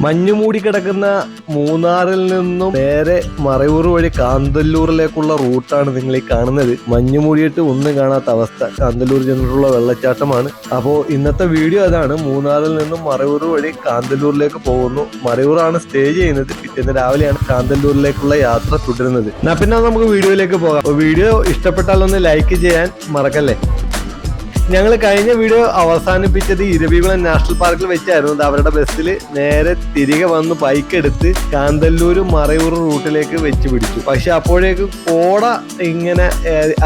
മഞ്ഞു മൂടി കിടക്കുന്ന മൂന്നാറിൽ നിന്നും നേരെ മറയൂർ വഴി കാന്തല്ലൂരിലേക്കുള്ള റൂട്ടാണ് നിങ്ങൾ ഈ കാണുന്നത്. മഞ്ഞു മൂടിയിട്ട് ഒന്നും കാണാത്ത അവസ്ഥ. കാന്തല്ലൂർ ചെന്നിട്ടുള്ള വെള്ളച്ചാട്ടമാണ്. അപ്പോൾ ഇന്നത്തെ വീഡിയോ അതാണ്. മൂന്നാറിൽ നിന്നും മറയൂർ വഴി കാന്തല്ലൂരിലേക്ക് പോകുന്നു. മറയൂറാണ് സ്റ്റേ ചെയ്യുന്നത്. പിറ്റേന്ന് രാവിലെയാണ് കാന്തല്ലൂരിലേക്കുള്ള യാത്ര തുടരുന്നത്. എന്നാ പിന്നെ നമുക്ക് വീഡിയോയിലേക്ക് പോകാം. വീഡിയോ ഇഷ്ടപ്പെട്ടാൽ ഒന്ന് ലൈക്ക് ചെയ്യാൻ മറക്കല്ലേ? ഞങ്ങൾ കഴിഞ്ഞ വീഡിയോ അവസാനിപ്പിച്ചത് ഇരവികുളം നാഷണൽ പാർക്കിൽ വെച്ചായിരുന്നു. അവരുടെ ബസ്സിൽ നേരെ തിരികെ വന്ന് ബൈക്ക് എടുത്ത് കാന്തല്ലൂർ മറയൂർ റൂട്ടിലേക്ക് വെച്ച് പിടിച്ചു. പക്ഷെ അപ്പോഴേക്ക് കോട ഇങ്ങനെ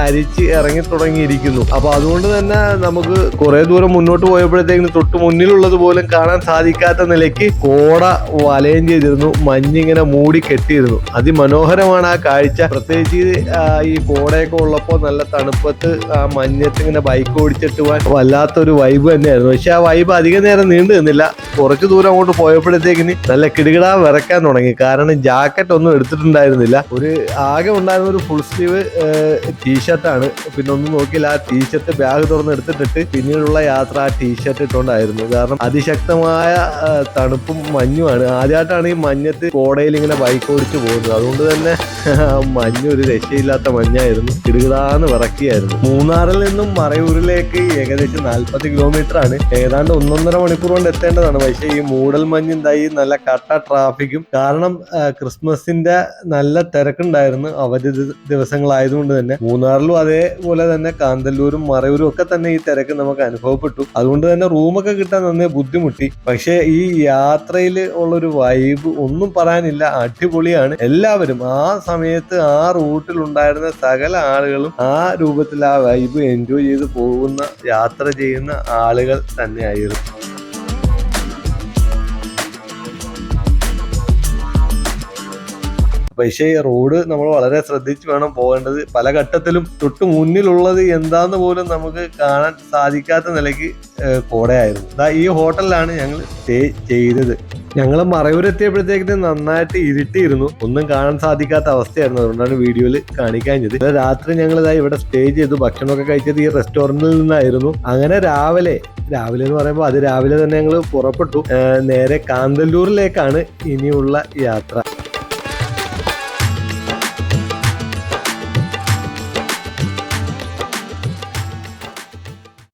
അരിച്ച് ഇറങ്ങി തുടങ്ങിയിരിക്കുന്നു. അപ്പൊ അതുകൊണ്ട് തന്നെ നമുക്ക് കുറെ ദൂരം മുന്നോട്ട് പോയപ്പോഴത്തേക്കും തൊട്ട് മുന്നിലുള്ളത് പോലും കാണാൻ സാധിക്കാത്ത നിലയ്ക്ക് കോട വലയം ചെയ്തിരുന്നു. മഞ്ഞിങ്ങനെ മൂടി കെട്ടിയിരുന്നു. അതിമനോഹരമാണ് ആ കാഴ്ച. പ്രത്യേകിച്ച് ഈ കോടയൊക്കെ ഉള്ളപ്പോൾ നല്ല തണുപ്പത്ത് ആ മഞ്ഞത്ത് ഇങ്ങനെ ബൈക്ക് പോകാൻ വല്ലാത്തൊരു വൈബ് തന്നെയായിരുന്നു. പക്ഷെ ആ വൈബ് അധികം നേരം നീണ്ടു നിന്നില്ല. കുറച്ച് ദൂരം അങ്ങോട്ട് പോയപ്പോഴത്തേക്കിന് നല്ല കിടുകിടാ വിറക്കാൻ തുടങ്ങി. കാരണം ജാക്കറ്റ് ഒന്നും എടുത്തിട്ടുണ്ടായിരുന്നില്ല. ഒരു ആകെ ഉണ്ടായിരുന്ന ഒരു ഫുൾ സ്ലീവ് ടീഷർട്ടാണ് പിന്നെ ഒന്നും നോക്കിയില്ല. ആ ടീഷർട്ട് ബാഗ് തുറന്ന് എടുത്തിട്ടിട്ട് പിന്നീടുള്ള യാത്ര ആ ടീഷർട്ട് ഇട്ടുകൊണ്ടായിരുന്നു കാരണം അതിശക്തമായ തണുപ്പും മഞ്ഞുമാണ് ആദ്യമായിട്ടാണ് ഈ മഞ്ഞത്ത് കോടയിൽ ഇങ്ങനെ ബൈക്ക് ഓടിച്ചു പോകുന്നത്. അതുകൊണ്ട് തന്നെ മഞ്ഞ് ഒരു രക്ഷയില്ലാത്ത മഞ്ഞായിരുന്നു. കിടുകിടാന്ന് വിറക്കിയായിരുന്നു. മൂന്നാറിൽ നിന്നും മറയൂരിലേക്ക് ഏകദേശം നാൽപ്പത് കിലോമീറ്റർ ആണ്. ഏതാണ്ട് ഒന്നൊന്നര മണിക്കൂർ കൊണ്ട് എത്തേണ്ടതാണ്. പക്ഷേ ഈ മൂടൽ മഞ്ഞുണ്ടായി നല്ല കട്ട ട്രാഫിക്കും കാരണം ക്രിസ്മസിന്റെ നല്ല തിരക്കുണ്ടായിരുന്നു അവധി ദിവസങ്ങളായതുകൊണ്ട് തന്നെ. മൂന്നാറിലും അതേപോലെ തന്നെ കാന്തല്ലൂരും മറയൂരും ഒക്കെ തന്നെ ഈ തിരക്ക് നമുക്ക് അനുഭവപ്പെട്ടു. അതുകൊണ്ട് തന്നെ റൂമൊക്കെ കിട്ടാൻ നന്നേ ബുദ്ധിമുട്ടി. പക്ഷേ ഈ യാത്രയിൽ ഉള്ളൊരു വൈബ് ഒന്നും പറയാനില്ല. അടിപൊളിയാണ്. എല്ലാവരും ആ സമയത്ത് ആ റൂട്ടിൽ ഉണ്ടായിരുന്ന സകല ആളുകളും ആ രൂപത്തിൽ ആ വൈബ് എൻജോയ് ചെയ്ത് പോകുന്ന യാത്ര ചെയ്യുന്ന ആളുകൾ തന്നെയായിരുന്നു. പക്ഷേ റോഡ് നമ്മൾ വളരെ ശ്രദ്ധിച്ച് വേണം പോകേണ്ടത്. പല ഘട്ടത്തിലും തൊട്ട് മുന്നിലുള്ളത് എന്താന്ന് പോലും നമുക്ക് കാണാൻ സാധിക്കാത്ത നിലയ്ക്ക് കോടയായിരുന്നു. ഈ ഹോട്ടലിലാണ് ഞങ്ങൾ സ്റ്റേ ചെയ്തത്. ഞങ്ങൾ മറയൂരെത്തിയപ്പോഴത്തേക്കിന് നന്നായിട്ട് ഇരുട്ടിയിരുന്നു. ഒന്നും കാണാൻ സാധിക്കാത്ത അവസ്ഥയായിരുന്നു. അതുകൊണ്ടാണ് വീഡിയോയിൽ കാണിക്കാഞ്ഞത് രാത്രി ഞങ്ങൾ ഇതാ ഇവിടെ സ്റ്റേ ചെയ്തു. ഭക്ഷണമൊക്കെ കഴിച്ചത് ഈ റെസ്റ്റോറന്റിൽ നിന്നായിരുന്നു. അങ്ങനെ രാവിലെ രാവിലെ എന്ന് പറയുമ്പോൾ അത് രാവിലെ തന്നെ ഞങ്ങൾ പുറപ്പെട്ടു. നേരെ കാന്തല്ലൂരിലേക്കാണ് ഇനിയുള്ള യാത്ര.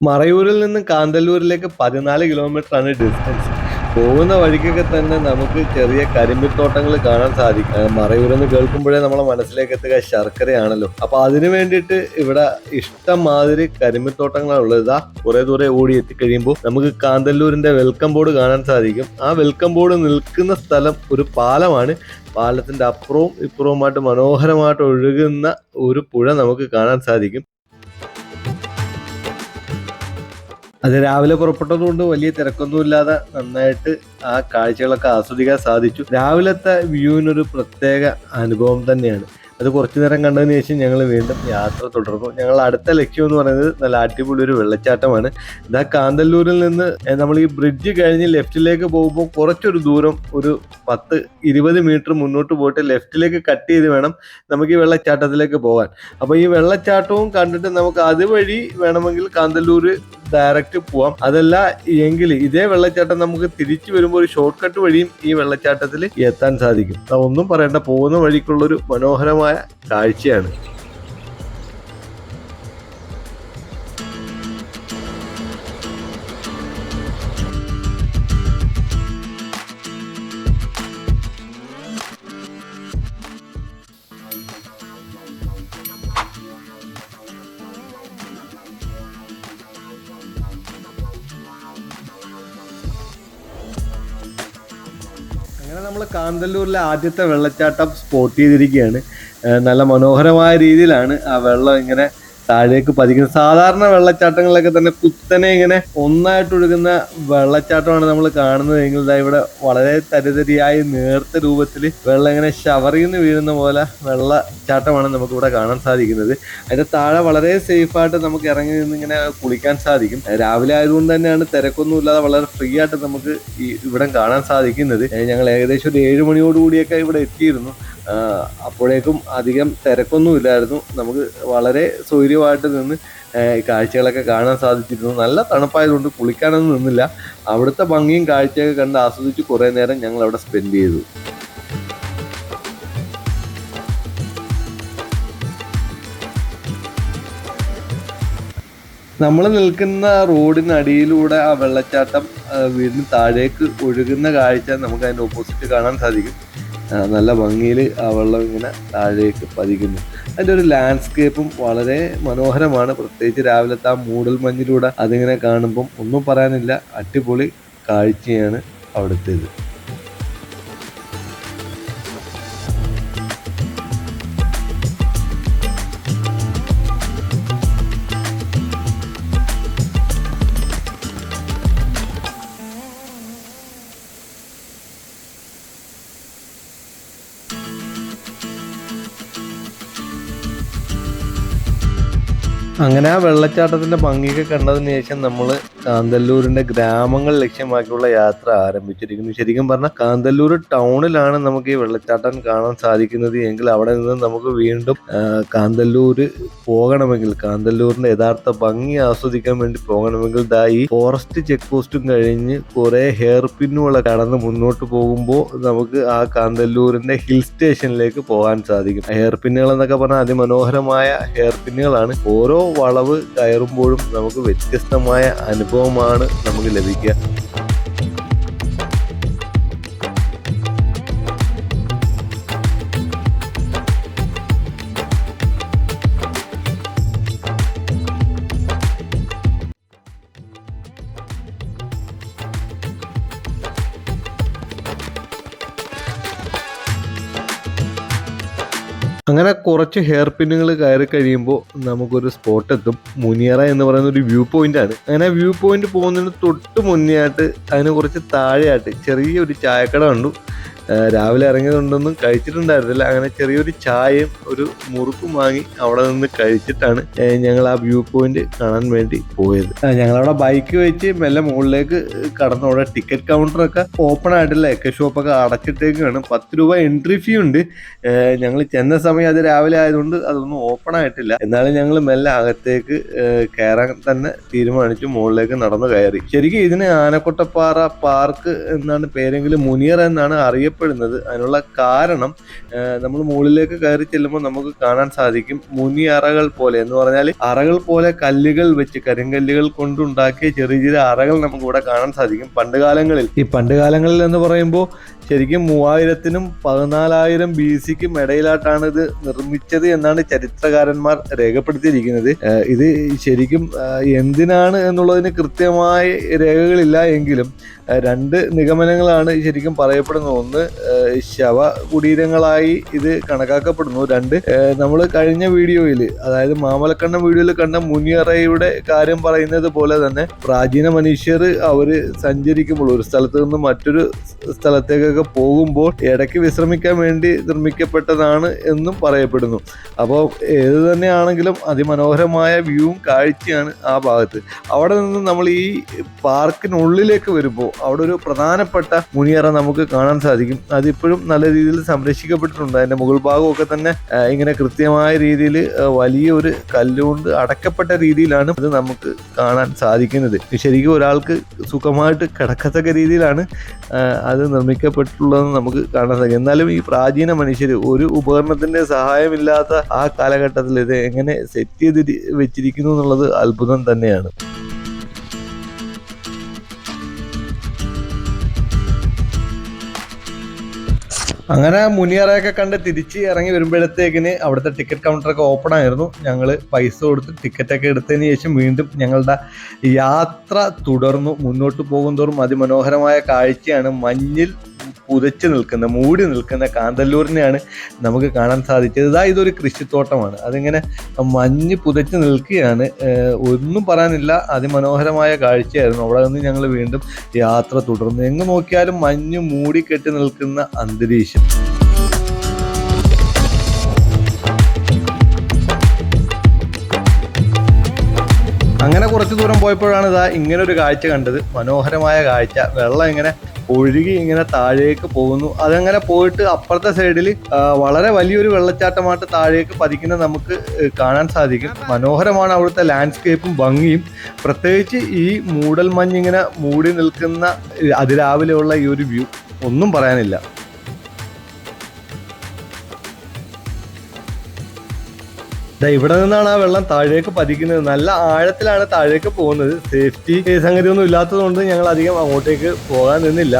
മറയൂരിൽ നിന്ന് കാന്തല്ലൂരിലേക്ക് പതിനാല് കിലോമീറ്റർ ആണ് ഡിസ്റ്റൻസ് പോകുന്ന വഴിക്കൊക്കെ തന്നെ നമുക്ക് ചെറിയ കരിമ്പിത്തോട്ടങ്ങൾ കാണാൻ സാധിക്കും. മറയൂരെന്ന് കേൾക്കുമ്പോഴേ നമ്മളെ മനസ്സിലേക്ക് എത്തുക ശർക്കരയാണല്ലോ. അപ്പൊ അതിനു വേണ്ടിയിട്ട് ഇവിടെ ഇഷ്ടം മാതിരി ഉള്ളത്. ഇതാ കുറെ ദൂരെ ഓടി എത്തിക്കഴിയുമ്പോൾ നമുക്ക് കാന്തല്ലൂരിന്റെ വെൽക്കം ബോർഡ് കാണാൻ സാധിക്കും. ആ വെൽക്കം ബോർഡ് നിൽക്കുന്ന സ്ഥലം ഒരു പാലമാണ്. പാലത്തിന്റെ അപ്പുറവും ഇപ്പുറവുമായിട്ട് മനോഹരമായിട്ട് ഒഴുകുന്ന ഒരു പുഴ നമുക്ക് കാണാൻ സാധിക്കും. അത് രാവിലെ പുറപ്പെട്ടതുകൊണ്ട് വലിയ തിരക്കൊന്നുമില്ലാതെ നന്നായിട്ട് ആ കാഴ്ചകളൊക്കെ ആസ്വദിക്കാൻ സാധിച്ചു. രാവിലത്തെ വ്യൂവിനൊരു പ്രത്യേക അനുഭവം തന്നെയാണ്. അത് കുറച്ചു നേരം കണ്ടതിന് ശേഷം ഞങ്ങൾ വീണ്ടും യാത്ര തുടർന്നു. ഞങ്ങൾ അടുത്ത ലക്ഷ്യം എന്ന് പറയുന്നത് നല്ല അടിപൊളി ഒരു വെള്ളച്ചാട്ടമാണ്. ഇതാ കാന്തല്ലൂരിൽ നിന്ന് നമ്മൾ ഈ ബ്രിഡ്ജ് കഴിഞ്ഞ് ലെഫ്റ്റിലേക്ക് പോകുമ്പോൾ കുറച്ചൊരു ദൂരം ഒരു പത്ത് ഇരുപത് മീറ്റർ മുന്നോട്ട് പോയിട്ട് ലെഫ്റ്റിലേക്ക് കട്ട് ചെയ്ത് വേണം നമുക്ക് ഈ വെള്ളച്ചാട്ടത്തിലേക്ക് പോകാൻ. അപ്പോൾ ഈ വെള്ളച്ചാട്ടവും കണ്ടിട്ട് നമുക്ക് അതുവഴി വേണമെങ്കിൽ കാന്തല്ലൂർ ഡയറക്റ്റ് പോവാം. അതല്ല എങ്കിൽ ഇതേ വെള്ളച്ചാട്ടം നമുക്ക് തിരിച്ചു വരുമ്പോൾ ഒരു ഷോർട്ട് കട്ട് വഴിയും ഈ വെള്ളച്ചാട്ടത്തിൽ എത്താൻ സാധിക്കും. ഒന്നും പറയണ്ട പോകുന്ന വഴിക്കുള്ളൊരു മനോഹരമായ കാഴ്ചയാണ് അങ്ങനെ നമ്മൾ കാന്തല്ലൂരിലെ ആദ്യത്തെ വെള്ളച്ചാട്ടം സ്പോട്ട് ചെയ്തിരിക്കുകയാണ്. നല്ല മനോഹരമായ രീതിയിലാണ് ആ വെള്ളം ഇങ്ങനെ താഴേക്ക് പതിക്കുന്നത്. സാധാരണ വെള്ളച്ചാട്ടങ്ങളിലൊക്കെ തന്നെ കുത്തനെ ഇങ്ങനെ ഒന്നായിട്ട് ഒഴുകുന്ന വെള്ളച്ചാട്ടമാണ് നമ്മൾ കാണുന്നത്. എങ്കിൽ ഇവിടെ വളരെ തരിതരിയായി നേർത്ത രൂപത്തിൽ വെള്ളം ഇങ്ങനെ ഷവറിന്ന് വീഴുന്ന പോലെ വെള്ളച്ചാട്ടമാണ് നമുക്ക് ഇവിടെ കാണാൻ സാധിക്കുന്നത്. അതിന്റെ താഴെ വളരെ സേഫായിട്ട് നമുക്ക് ഇറങ്ങി നിന്ന് ഇങ്ങനെ കുളിക്കാൻ സാധിക്കും. രാവിലെ ആയതുകൊണ്ട് തന്നെയാണ് തിരക്കൊന്നും ഇല്ലാതെ വളരെ ഫ്രീ ആയിട്ട് നമുക്ക് ഈ ഇവിടം കാണാൻ സാധിക്കുന്നത്. ഞങ്ങൾ ഏകദേശം ഒരു ഏഴ് മണിയോടുകൂടിയൊക്കെ ഇവിടെ എത്തിയിരുന്നു. അപ്പോഴേക്കും അധികം തിരക്കൊന്നും ഇല്ലായിരുന്നു നമുക്ക് വളരെ സൗകര്യമായിട്ട് നിന്ന് കാഴ്ചകളൊക്കെ കാണാൻ സാധിച്ചിരുന്നു. നല്ല തണുപ്പായതുകൊണ്ട് കുളിക്കാനൊന്നും നിന്നില്ല. അവിടുത്തെ ഭംഗിയും കാഴ്ചയൊക്കെ കണ്ട് ആസ്വദിച്ച് കുറേ നേരം ഞങ്ങൾ അവിടെ സ്പെൻഡ് ചെയ്തു. നമ്മൾ നിൽക്കുന്ന റോഡിനടിയിലൂടെ ആ വെള്ളച്ചാട്ടം വീടിന് താഴേക്ക് ഒഴുകുന്ന കാഴ്ച നമുക്ക് അതിന്റെ ഓപ്പോസിറ്റ് കാണാൻ സാധിക്കും. നല്ല ഭംഗിയിൽ ആ വെള്ളം ഇങ്ങനെ താഴേക്ക് പതിക്കുന്നു. അതിന്റെ ഒരു ലാൻഡ്സ്കേപ്പും വളരെ മനോഹരമാണ്. പ്രത്യേകിച്ച് രാവിലത്തെ ആ മൂടൽ മഞ്ഞിലൂടെ അതിങ്ങനെ കാണുമ്പം ഒന്നും പറയാനില്ല. അടിപൊളി കാഴ്ചയാണ് അവിടുത്തേത്. അങ്ങനെ ആ വെള്ളച്ചാട്ടത്തിന്റെ ഭംഗിയൊക്കെ കണ്ടതിന് ശേഷം നമ്മൾ കാന്തല്ലൂരിന്റെ ഗ്രാമങ്ങൾ ലക്ഷ്യമാക്കിയുള്ള യാത്ര ആരംഭിച്ചിരിക്കുന്നു. ശരിക്കും പറഞ്ഞാൽ കാന്തല്ലൂർ ടൗണിലാണ് നമുക്ക് ഈ വെള്ളച്ചാട്ടം കാണാൻ സാധിക്കുന്നത്. എങ്കിൽ അവിടെ നിന്ന് നമുക്ക് വീണ്ടും കാന്തല്ലൂർ പോകണമെങ്കിൽ കാന്തല്ലൂരിന്റെ യഥാർത്ഥ ഭംഗി ആസ്വദിക്കാൻ വേണ്ടി പോകണമെങ്കിൽ ദാ ഈ ഫോറസ്റ്റ് ചെക്ക് പോസ്റ്റും കഴിഞ്ഞ് കുറെ ഹെയർ പിന്നുകളൊക്കെ കടന്ന് മുന്നോട്ട് പോകുമ്പോൾ നമുക്ക് ആ കാന്തല്ലൂരിന്റെ ഹിൽ സ്റ്റേഷനിലേക്ക് പോകാൻ സാധിക്കും. ഹെയർ പിന്നുകൾ എന്നൊക്കെ പറഞ്ഞാൽ അതിമനോഹരമായ ഹെയർ പിന്നുകളാണ്. ഓരോ വളവ് കയറുമ്പോഴും നമുക്ക് വ്യത്യസ്തമായ അനുഭവമാണ് നമുക്ക് ലഭിക്കുക. അങ്ങനെ കുറച്ച് ഹെയർ പിന്നുകൾ കയറി കഴിയുമ്പോൾ നമുക്കൊരു സ്പോട്ട് എത്തും. മുനിയറ എന്ന് പറയുന്ന ഒരു വ്യൂ പോയിന്റ് ആണ്. അങ്ങനെ വ്യൂ പോയിന്റ് പോകുന്നതിന് തൊട്ട് മുന്നേ ആയിട്ട് അതിന് കുറച്ച് താഴെയായിട്ട് ചെറിയൊരു ചായക്കട കണ്ടു. രാവിലെ ഇറങ്ങിയതുകൊണ്ടൊന്നും കഴിച്ചിട്ടുണ്ടായിരുന്നില്ല. അങ്ങനെ ചെറിയൊരു ചായയും ഒരു മുറുക്കും വാങ്ങി അവിടെ നിന്ന് കഴിച്ചിട്ടാണ് ഞങ്ങൾ ആ വ്യൂ പോയിന്റ് കാണാൻ വേണ്ടി പോയത്. ഞങ്ങളവിടെ ബൈക്ക് വെച്ച് മെല്ലെ മുകളിലേക്ക് കടന്നു. അവിടെ ടിക്കറ്റ് കൗണ്ടറൊക്കെ ഓപ്പൺ ആയിട്ടില്ല. എക്കെ ഷോപ്പൊക്കെ അടച്ചിട്ടേക്കാണ്. പത്ത് രൂപ എൻട്രി ഫീ ഉണ്ട്. ഞങ്ങൾ ചെന്ന സമയം അത് രാവിലെ ആയതുകൊണ്ട് അതൊന്നും ഓപ്പൺ ആയിട്ടില്ല. എന്നാലും ഞങ്ങൾ മെല്ലെ അകത്തേക്ക് കയറാൻ തന്നെ തീരുമാനിച്ചു. മുകളിലേക്ക് നടന്നു കയറി. ശരിക്കും ഇതിന് ആനക്കൊട്ടപ്പാറ പാർക്ക് എന്നാണ് പേരെങ്കിലും മുനിയർ എന്നാണ് അറിയപ്പെടുന്നത് അതിനുള്ള കാരണം നമ്മൾ മുകളിലേക്ക് കയറി ചെല്ലുമ്പോൾ നമുക്ക് കാണാൻ സാധിക്കും മുനി അറകൾ പോലെ. എന്ന് പറഞ്ഞാൽ അറകൾ പോലെ കല്ലുകൾ വെച്ച് കരിങ്കല്ലുകൾ കൊണ്ടുണ്ടാക്കിയ ചെറിയ ചെറിയ അറകൾ നമുക്ക് ഇവിടെ കാണാൻ സാധിക്കും. പണ്ട് കാലങ്ങളിൽ ഈ പണ്ട് കാലങ്ങളിൽ എന്ന് പറയുമ്പോൾ ശരിക്കും മൂവായിരത്തിനും പതിനാലായിരം ബി സിക്കും ഇടയിലായിട്ടാണ് ഇത് നിർമ്മിച്ചത് എന്നാണ് ചരിത്രകാരന്മാർ രേഖപ്പെടുത്തിയിരിക്കുന്നത്. ഇത് ശരിക്കും എന്തിനാണ് എന്നുള്ളതിന് കൃത്യമായ രേഖകളില്ല എങ്കിലും രണ്ട് നിഗമനങ്ങളാണ് ശരിക്കും പറയപ്പെടുന്നത്. ഒന്ന് ശവ കുടീരങ്ങളായി ഇത് കണക്കാക്കപ്പെടുന്നു. രണ്ട് നമ്മൾ കഴിഞ്ഞ വീഡിയോയിൽ അതായത് മാമലക്കണ്ണ വീഡിയോയിൽ കണ്ട മുനിയറയുടെ കാര്യം പറയുന്നത് പോലെ തന്നെ പ്രാചീന മനുഷ്യർ അവർ സഞ്ചരിക്കുമ്പോൾ ഒരു സ്ഥലത്ത് നിന്ന് മറ്റൊരു സ്ഥലത്തേക്കൊക്കെ പോകുമ്പോൾ ഇടയ്ക്ക് വിശ്രമിക്കാൻ വേണ്ടി നിർമ്മിക്കപ്പെട്ടതാണ് എന്നും പറയപ്പെടുന്നു. അപ്പോൾ ഏത് തന്നെയാണെങ്കിലും അതിമനോഹരമായ വ്യൂവും കാഴ്ചയാണ് ആ ഭാഗത്ത്. അവിടെ നിന്ന് നമ്മൾ ഈ പാർക്കിനുള്ളിലേക്ക് വരുമ്പോൾ അവിടെ ഒരു പ്രധാനപ്പെട്ട മുനിയറ നമുക്ക് കാണാൻ സാധിക്കും. അതിപ്പോഴും നല്ല രീതിയിൽ സംരക്ഷിക്കപ്പെട്ടിട്ടുണ്ട്. അതിന്റെ മുകൾ ഭാഗമൊക്കെ തന്നെ ഇങ്ങനെ കൃത്യമായ രീതിയിൽ വലിയൊരു കല്ലുകൊണ്ട് അടക്കപ്പെട്ട രീതിയിലാണ് അത് നമുക്ക് കാണാൻ സാധിക്കുന്നത്. ശരിക്കും ഒരാൾക്ക് സുഖമായിട്ട് കിടക്കത്തക്ക രീതിയിലാണ് അത് നിർമ്മിക്കപ്പെട്ടിട്ടുള്ളതെന്ന് നമുക്ക് കാണാൻ സാധിക്കും. എന്നാലും ഈ പ്രാചീന മനുഷ്യർ ഒരു ഉപകരണത്തിന്റെ സഹായമില്ലാത്ത ആ കാലഘട്ടത്തിൽ ഇത് എങ്ങനെ സെറ്റ് ചെയ്ത് വെച്ചിരിക്കുന്നു എന്നുള്ളത് അത്ഭുതം തന്നെയാണ്. അങ്ങനെ മുനിയറയൊക്കെ കണ്ട് തിരിച്ച് ഇറങ്ങി വരുമ്പോഴത്തേക്കിന് അവിടുത്തെ ടിക്കറ്റ് കൗണ്ടറൊക്കെ ഓപ്പൺ ആയിരുന്നു. ഞങ്ങൾ പൈസ കൊടുത്ത് ടിക്കറ്റൊക്കെ എടുത്തതിന് ശേഷം വീണ്ടും ഞങ്ങളുടെ യാത്ര തുടർന്നു. മുന്നോട്ട് പോകുന്തോറും അതിമനോഹരമായ കാഴ്ചയാണ് മഞ്ഞിൽ പുതച്ച് നിൽക്കുന്ന മൂടി നിൽക്കുന്ന കാന്തല്ലൂരിനെയാണ് നമുക്ക് കാണാൻ സാധിച്ചത്. ഇതാ ഇതൊരു കൃഷിത്തോട്ടമാണ്. അതിങ്ങനെ മഞ്ഞ് പുതച്ചു നിൽക്കുകയാണ്. ഒന്നും പറയാനില്ല. അതിമനോഹരമായ കാഴ്ചയായിരുന്നു. അവിടെ നിന്ന് ഞങ്ങൾ വീണ്ടും യാത്ര തുടർന്നു. എങ്ങ് നോക്കിയാലും മഞ്ഞ് മൂടി കെട്ടി നിൽക്കുന്ന അന്തരീക്ഷം. അങ്ങനെ കുറച്ച് ദൂരം പോയപ്പോഴാണ് ഇതാ ഇങ്ങനെ ഒരു കാഴ്ച കണ്ടത്. മനോഹരമായ കാഴ്ച. വെള്ളം ഇങ്ങനെ ഒഴുകി ഇങ്ങനെ താഴേക്ക് പോകുന്നു. അതങ്ങനെ പോയിട്ട് അപ്പുറത്തെ സൈഡിൽ വളരെ വലിയൊരു വെള്ളച്ചാട്ടമായിട്ട് താഴേക്ക് പതിക്കുന്നത് നമുക്ക് കാണാൻ സാധിക്കും. മനോഹരമാണ് അവിടുത്തെ ലാൻഡ്സ്കേപ്പും ഭംഗിയും. പ്രത്യേകിച്ച് ഈ മൂടൽ മഞ്ഞിങ്ങനെ മൂടി നിൽക്കുന്ന അതിരാവിലെയുള്ള ഈ ഒരു വ്യൂ ഒന്നും പറയാനില്ല. ഇവിടെ നിന്നാണ് ആ വെള്ളം താഴേക്ക് പതിക്കുന്നത്. നല്ല ആഴത്തിലാണ് താഴേക്ക് പോകുന്നത്. സേഫ്റ്റി സംഗതി ഒന്നും ഇല്ലാത്തതുകൊണ്ട് ഞങ്ങൾ അധികം അങ്ങോട്ടേക്ക് പോകാൻ നിന്നില്ല.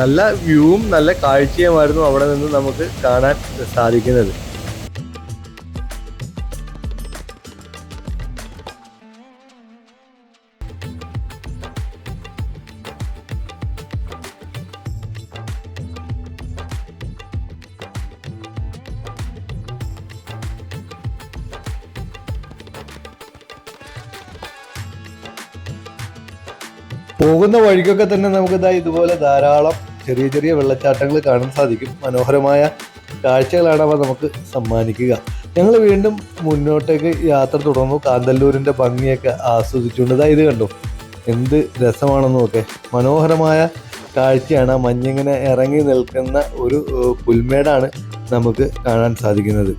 നല്ല വ്യൂവും നല്ല കാഴ്ചയുമായിരുന്നു അവിടെ നിന്ന് നമുക്ക് കാണാൻ സാധിക്കുന്നത്. പോകുന്ന വഴിക്കൊക്കെ തന്നെ നമുക്ക് ഇതാ ഇതുപോലെ ധാരാളം ചെറിയ ചെറിയ വെള്ളച്ചാട്ടങ്ങൾ കാണാൻ സാധിക്കും. മനോഹരമായ കാഴ്ചകളാണ് അവ നമുക്ക് സമ്മാനിക്കുക. ഞങ്ങൾ വീണ്ടും മുന്നോട്ടേക്ക് യാത്ര തുടർന്നു. കാന്തല്ലൂരിന്റെ ഭംഗിയൊക്കെ ആസ്വദിച്ചുകൊണ്ട് ഇതാ ഇത് കണ്ടു. എന്ത് രസമാണെന്നൊക്കെ മനോഹരമായ കാഴ്ചയാണ് മഞ്ഞിങ്ങനെ ഇറങ്ങി നിൽക്കുന്ന ഒരു പുൽമേടാണ് നമുക്ക് കാണാൻ സാധിക്കുന്നത്.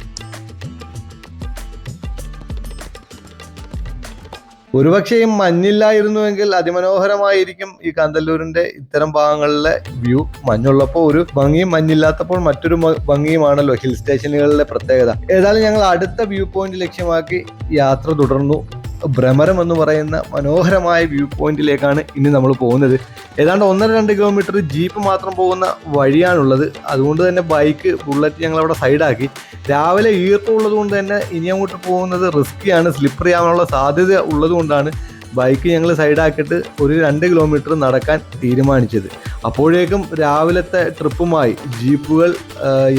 ഒരുപക്ഷെ ഈ മഞ്ഞില്ലായിരുന്നുവെങ്കിൽ അതിമനോഹരമായിരിക്കും ഈ കാന്തല്ലൂരിന്റെ ഇത്തരം ഭാഗങ്ങളിലെ വ്യൂ. മഞ്ഞുള്ളപ്പോൾ ഒരു ഭംഗിയും മഞ്ഞില്ലാത്തപ്പോൾ മറ്റൊരു ഭംഗിയുമാണല്ലോ ഹിൽ സ്റ്റേഷനുകളിലെ പ്രത്യേകത. ഏതായാലും ഞങ്ങൾ അടുത്ത വ്യൂ പോയിന്റ് ലക്ഷ്യമാക്കി യാത്ര തുടർന്നു. ഭ്രമരം എന്ന് പറയുന്ന മനോഹരമായ വ്യൂ പോയിന്റിലേക്കാണ് ഇനി നമ്മൾ പോകുന്നത്. ഏതാണ്ട് ഒന്നര രണ്ട് കിലോമീറ്റർ ജീപ്പ് മാത്രം പോകുന്ന വഴിയാണുള്ളത്. അതുകൊണ്ട് തന്നെ ബൈക്ക് ബുള്ളറ്റ് ഞങ്ങൾ അവിടെ സൈഡാക്കി രാവിലെ ഈർപ്പമുള്ളത് കൊണ്ട് തന്നെ ഇനി അങ്ങോട്ട് പോകുന്നത് റിസ്ക്കിയാണ് സ്ലിപ്പറി ആവാനുള്ള സാധ്യത ഉള്ളത് കൊണ്ടാണ് ബൈക്ക് ഞങ്ങൾ സൈഡാക്കിയിട്ട് ഒരു രണ്ട് കിലോമീറ്റർ നടക്കാൻ തീരുമാനിച്ചത്. അപ്പോഴേക്കും രാവിലത്തെ ട്രിപ്പുമായി ജീപ്പുകൾ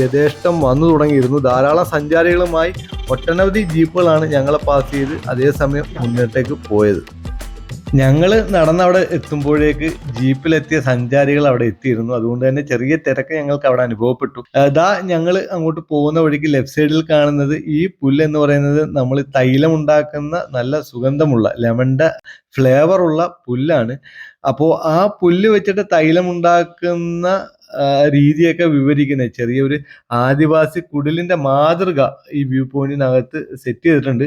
യഥേഷ്ടം വന്നു തുടങ്ങിയിരുന്നു. ധാരാളം സഞ്ചാരികളുമായി ഒട്ടനവധി ജീപ്പുകളാണ് ഞങ്ങളെ പാസ് ചെയ്ത് അതേസമയം മുന്നോട്ടേക്ക് പോയത്. ഞങ്ങൾ നടന്നവിടെ എത്തുമ്പോഴേക്ക് ജീപ്പിലെത്തിയ സഞ്ചാരികൾ അവിടെ എത്തിയിരുന്നു. അതുകൊണ്ട് തന്നെ ചെറിയ തിരക്ക് ഞങ്ങൾക്ക് അവിടെ അനുഭവപ്പെട്ടു. അതാ ഞങ്ങൾ അങ്ങോട്ട് പോകുന്ന വഴിക്ക് ലെഫ്റ്റ് സൈഡിൽ കാണുന്നത് ഈ പുല്ല് എന്ന് പറയുന്നത് നമ്മൾ തൈലം ഉണ്ടാക്കുന്ന നല്ല സുഗന്ധമുള്ള ലെമണിന്റെ ഫ്ലേവർ ഉള്ള പുല്ലാണ്. അപ്പോൾ ആ പുല്ല് വെച്ചിട്ട് തൈലം ഉണ്ടാക്കുന്ന രീതിയൊക്കെ വിവരിക്കുന്ന. ചെറിയൊരു ആദിവാസി കുടിലിന്റെ മാതൃക ഈ വ്യൂ പോയിന്റിനകത്ത് സെറ്റ് ചെയ്തിട്ടുണ്ട്.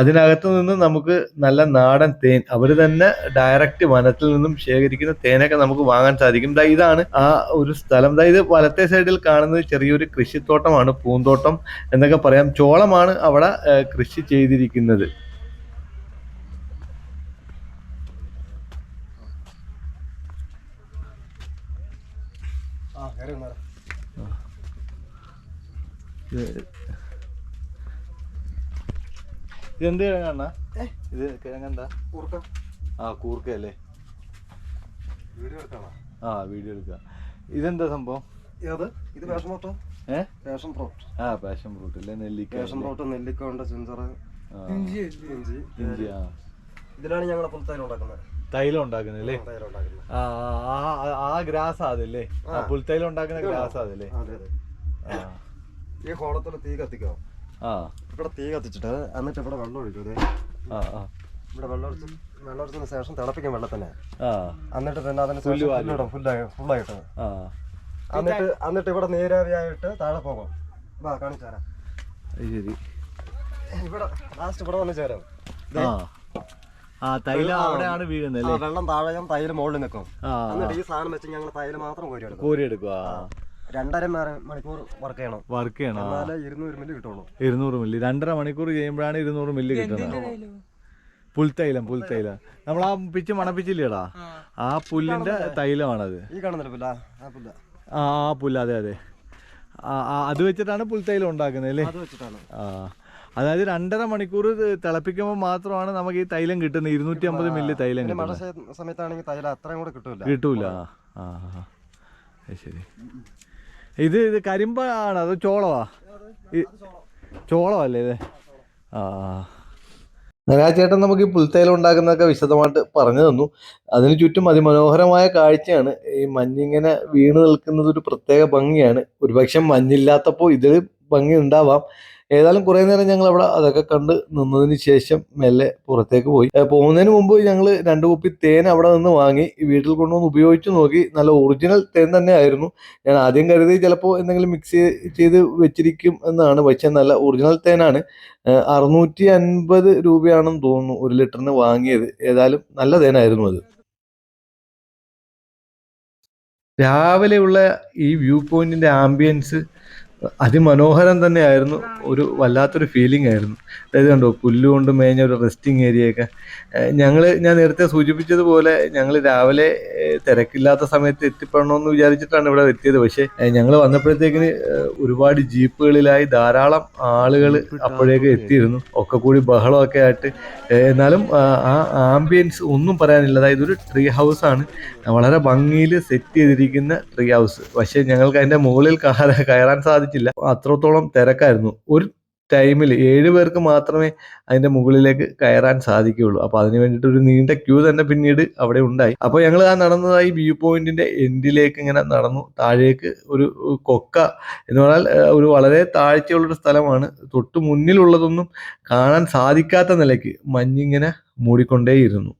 അതിനകത്ത് നിന്ന് നമുക്ക് നല്ല നാടൻ തേൻ അവർ തന്നെ ഡയറക്റ്റ് വനത്തിൽ നിന്നും ശേഖരിക്കുന്ന തേനൊക്കെ നമുക്ക് വാങ്ങാൻ സാധിക്കും. ഇതാണ് ആ ഒരു സ്ഥലം. ഇത് വലത്തെ സൈഡിൽ കാണുന്നത് ചെറിയൊരു കൃഷിത്തോട്ടമാണ് പൂന്തോട്ടം എന്നൊക്കെ പറയാം. ചോളമാണ് അവിടെ കൃഷി ചെയ്തിരിക്കുന്നത്. ഇതെന്ത് കിഴങ്ങാണ്? ഇത് കിഴങ്ങെന്താ? ആ കൂർക്കയല്ലേ? ആ വീഡിയോ എടുക്കുക ഇതെന്താ സംഭവം? ഏത്? ഇത് പാഷൻ ഫ്രൂട്ട് ഏ? പാഷൻ ഫ്രൂട്ട് ആ പാഷൻ ഫ്രൂട്ട് അല്ലേ? നെല്ലിക്ക പാഷൻ ഫ്രൂട്ട് നെല്ലിക്കൊണ്ട് ചിഞ്ചർ ആ, ഇഞ്ചി ഇഞ്ചി. ആ. ഇതിലാണ് ഉണ്ടാക്കുന്നത്. തൈലം ഉണ്ടാക്കുന്നത് ആ ആ ഗ്രാസ് അതല്ലേ ആ. പുൽത്തൈൽ ഉണ്ടാക്കുന്ന ഗ്രാസ് അതല്ലേ അതെ. അതെ ഈ ഹോളത്തോടെ തീ കത്തിക്കോ? ആ. ഇവിടെ തീ കത്തിച്ചിട്ട് എന്നിട്ട് ഇവിടെ വെള്ളം ഒഴിക്കും ആ ഇവിടെ വെള്ളം ഒഴിച്ച് വെള്ളം ഒഴിച്ചതിന് ശേഷം തിളപ്പിക്കും വെള്ളത്തിനെ. എന്നിട്ട് പിന്നെ അതിന്. പുല്ലിടും ഫുള്ളായി ഫുള്ളായിട്ട്. എന്നിട്ട് എന്നിട്ട് ഇവിടെ നീരാവിയായിട്ട് താഴെ പോകും. വാ കാണിച്ചു തരാം. അത് ശരി. ഇവിടെ ലാസ്റ്റ് ഇവിടെ വന്ന് ചേരും. ആ തൈലം അവിടെയാണ് വീഴുന്നത് അല്ലേ? വെള്ളം താഴെയും തൈൽ മുകളിൽ നിൽക്കും എന്നിട്ട് ഈ സാധനം വെച്ച് ഞങ്ങൾ തൈൽ മാത്രം കോരി എടുക്കും കോരി എടുക്കുക രണ്ടര മണിക്കൂർ വർക്ക് ചെയ്യണം. വർക്ക് ചെയ്യണം ഇരുന്നൂറ് മില്ലി കിട്ടുള്ളൂ. ഇരുന്നൂറ് മില്ലി രണ്ടര മണിക്കൂർ ചെയ്യുമ്പോഴാണ് ഇരുന്നൂറ് മില്ലി കിട്ടുന്നത്. പുൽത്തൈലം പുൽത്തൈലം നമ്മൾ ആ പിച്ച് മണപ്പിച്ചില്ലേടാ? ആ. പുല്ലിന്റെ തൈലമാണത്. ഈ കാണുന്നില്ല പുല്ല ആ പുല്ല. ആ ആ പുല്ല് അതെ അതെ. അത് വെച്ചിട്ടാണ് പുൽത്തൈലം ഉണ്ടാക്കുന്നത് അല്ലേ? അത് വെച്ചിട്ടാണ്. ആ. അതായത് രണ്ടര മണിക്കൂർ തിളപ്പിക്കുമ്പോൾ മാത്രമാണ് നമുക്ക് ഈ തൈലം കിട്ടുന്നത്. ഇരുന്നൂറ്റി അമ്പത് മില്ലി തൈലം മഴ സമയത്താണെങ്കിൽ തൈല അത്രയും കൂടെ കിട്ടൂല. ആ ശരി. ഇത് ഇത് കരിമ്പാണ് അത് ചോളവാ ചോളവല്ലേ ചോളമല്ലേ ഇത്? ആ ആ. ചേട്ടൻ നമുക്ക് ഈ പുൽത്തൈലം ഉണ്ടാക്കുന്നതൊക്കെ വിശദമായിട്ട് പറഞ്ഞു തന്നു. അതിന് ചുറ്റും അതിമനോഹരമായ കാഴ്ചയാണ്. ഈ മഞ്ഞിങ്ങനെ വീണ് നിൽക്കുന്നത് ഒരു പ്രത്യേക ഭംഗിയാണ്. ഒരുപക്ഷെ മഞ്ഞില്ലാത്തപ്പോൾ ഇതിൽ ഭംഗി ഉണ്ടാവാം. ഏതായാലും കുറേ നേരം ഞങ്ങൾ അവിടെ അതൊക്കെ കണ്ട് നിന്നതിന് ശേഷം മെല്ലെ പുറത്തേക്ക് പോയി. പോകുന്നതിന് മുമ്പ് ഞങ്ങൾ രണ്ട് കുപ്പി തേൻ അവിടെ നിന്ന് വാങ്ങി വീട്ടിൽ കൊണ്ടുവന്ന് ഉപയോഗിച്ച് നോക്കി. നല്ല ഒറിജിനൽ തേൻ തന്നെ ആയിരുന്നു ഞാൻ ആദ്യം കരുതി ചിലപ്പോൾ എന്തെങ്കിലും മിക്സ് ചെയ്ത് വെച്ചിരിക്കും എന്നാണ്. പക്ഷേ നല്ല ഒറിജിനൽ തേനാണ്. അറുന്നൂറ്റി അൻപത് രൂപയാണെന്ന് തോന്നുന്നു ഒരു ലിറ്ററിന് വാങ്ങിയത്. ഏതായാലും നല്ല തേനായിരുന്നു അത്. രാവിലെയുള്ള ഈ വ്യൂ പോയിന്റിന്റെ ആംബിയൻസ് അതിമനോഹരം തന്നെയായിരുന്നു. ഒരു വല്ലാത്തൊരു ഫീലിംഗ് ആയിരുന്നു. അതായത് കണ്ടോ പുല്ലുകൊണ്ട് മേഞ്ഞ ഒരു റെസ്റ്റിംഗ് ഏരിയയൊക്കെ ഞങ്ങൾ ഞാൻ നേരത്തെ സൂചിപ്പിച്ചതുപോലെ ഞങ്ങൾ രാവിലെ തിരക്കില്ലാത്ത സമയത്ത് എത്തിപ്പെടണമെന്ന് വിചാരിച്ചിട്ടാണ് ഇവിടെ എത്തിയത്. പക്ഷേ ഞങ്ങൾ വന്നപ്പോഴത്തേക്കിന് ഒരുപാട് ജീപ്പുകളിലായി ധാരാളം ആളുകൾ അപ്പോഴേക്ക് എത്തിയിരുന്നു. ഒക്കെ കൂടി ബഹളമൊക്കെ ആയിട്ട്. എന്നാലും ആ, ആംബിയൻസ് ഒന്നും പറയാനില്ല. അതായത് ഒരു ട്രീ ഹൗസ് ആണ്. വളരെ ഭംഗിയിൽ സെറ്റ് ചെയ്തിരിക്കുന്ന ട്രീ ഹൗസ് പക്ഷേ ഞങ്ങൾക്ക് അതിന്റെ മുകളിൽ കയറാൻ കയറാൻ സാധിച്ചില്ല അത്രത്തോളം തിരക്കായിരുന്നു. ഒരു ടൈമിൽ ഏഴ് പേർക്ക് മാത്രമേ അതിന്റെ മുകളിലേക്ക് കയറാൻ സാധിക്കുകയുള്ളൂ. അപ്പോൾ അതിന് വേണ്ടിയിട്ട് ഒരു നീണ്ട ക്യൂ തന്നെ പിന്നീട് അവിടെ ഉണ്ടായി. അപ്പോൾ ഞങ്ങൾ ആ നടന്നതായി വ്യൂ പോയിന്റിന്റെ എൻഡിലേക്ക് ഇങ്ങനെ നടന്നു. താഴേക്ക് ഒരു കൊക്ക എന്ന് പറഞ്ഞാൽ ഒരു വളരെ താഴ്ചയുള്ളൊരു സ്ഥലമാണ്. തൊട്ട് മുന്നിലുള്ളതൊന്നും കാണാൻ സാധിക്കാത്ത നിലയ്ക്ക് മഞ്ഞിങ്ങനെ മൂടിക്കൊണ്ടേയിരുന്നു.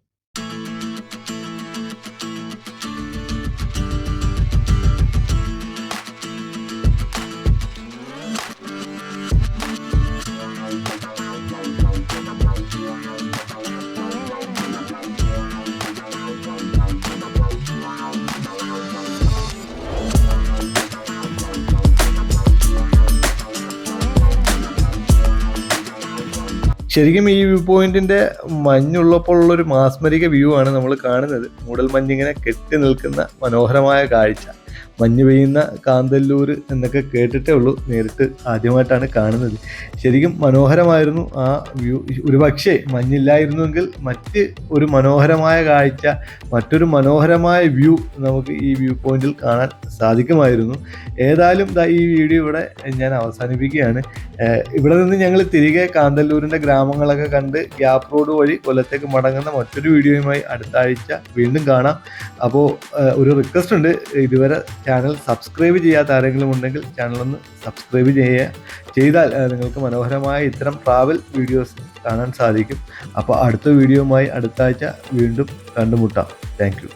ശരിക്കും ഈ വ്യൂ പോയിന്റിന്റെ മഞ്ഞുള്ളപ്പോൾ ഉള്ളൊരു മാസ്മരിക വ്യൂ ആണ് നമ്മൾ കാണുന്നത്. മൂടൽ മഞ്ഞിങ്ങനെ കെട്ടി നിൽക്കുന്ന മനോഹരമായ കാഴ്ച. മഞ്ഞ് പെയ്യുന്ന കാന്തല്ലൂർ എന്നൊക്കെ കേട്ടിട്ടേ ഉള്ളൂ നേരിട്ട് ആദ്യമായിട്ടാണ് കാണുന്നത്. ശരിക്കും മനോഹരമായിരുന്നു ആ വ്യൂ. ഒരു പക്ഷേ മഞ്ഞില്ലായിരുന്നുവെങ്കിൽ മറ്റ് ഒരു മനോഹരമായ കാഴ്ച മറ്റൊരു മനോഹരമായ വ്യൂ നമുക്ക് ഈ വ്യൂ പോയിന്റിൽ കാണാൻ സാധിക്കുമായിരുന്നു. ഏതായാലും ഈ വീഡിയോ ഇവിടെ ഞാൻ അവസാനിപ്പിക്കുകയാണ്. ഇവിടെ നിന്ന് ഞങ്ങൾ തിരികെ കാന്തല്ലൂരിന്റെ ഗ്രാമങ്ങളൊക്കെ കണ്ട് ഗ്യാപ് റോഡ് വഴി കൊല്ലത്തേക്ക് മടങ്ങുന്ന മറ്റൊരു വീഡിയോയുമായി അടുത്ത ആഴ്ച വീണ്ടും കാണാം. അപ്പോൾ ഒരു റിക്വസ്റ്റ് ഉണ്ട്. ഇതുവരെ ചാനൽ സബ്സ്ക്രൈബ് ചെയ്യാത്ത ആരെങ്കിലും ഉണ്ടെങ്കിൽ ചാനലൊന്ന് സബ്സ്ക്രൈബ് ചെയ്യുക ചെയ്താൽ നിങ്ങൾക്ക് മനോഹരമായ ഇത്തരം ട്രാവൽ വീഡിയോസ് കാണാൻ സാധിക്കും. അപ്പോൾ അടുത്ത വീഡിയോയുമായി അടുത്ത ആഴ്ച വീണ്ടും കണ്ടുമുട്ടാം. താങ്ക്